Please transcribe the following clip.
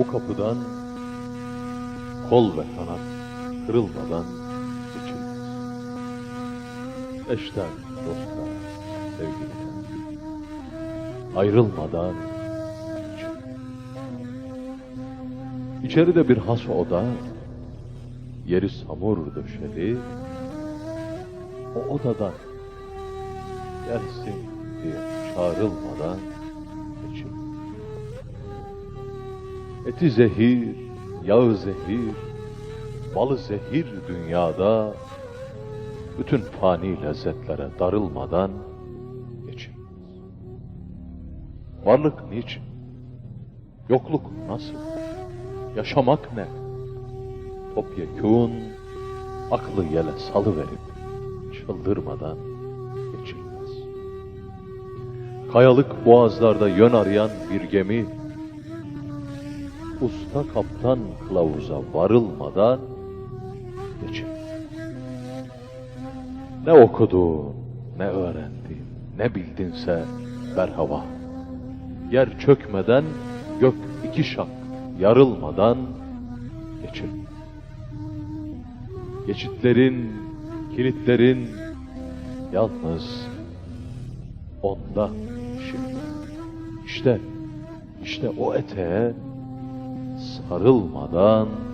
Bu kapıdan kol ve kanat kırılmadan geçilmez. Eşten, dosttan, sevgiliden ayrılmadan geçilmez. İçeride bir has oda, yeri samur döşeli, o odadan gelsin diye çağrılmadan Eti zehir, yağı zehir, balı zehir dünyada bütün fani lezzetlere darılmadan geçilmez. Varlık niçin? Yokluk nasıl? Yaşamak ne? Topyekun aklı yele salıverip çıldırmadan geçilmez. Kayalık boğazlarda yön arayan bir gemi usta kaptan kılavuza varılmadan geçilmez. Ne okudun, ne öğrendin, ne bildinse berhava. Yer çökmeden, gök iki şak yarılmadan geçilmez. Geçitlerin, kilitlerin yalnız onda şimdi. İşte, işte o eteğe sarılmadan.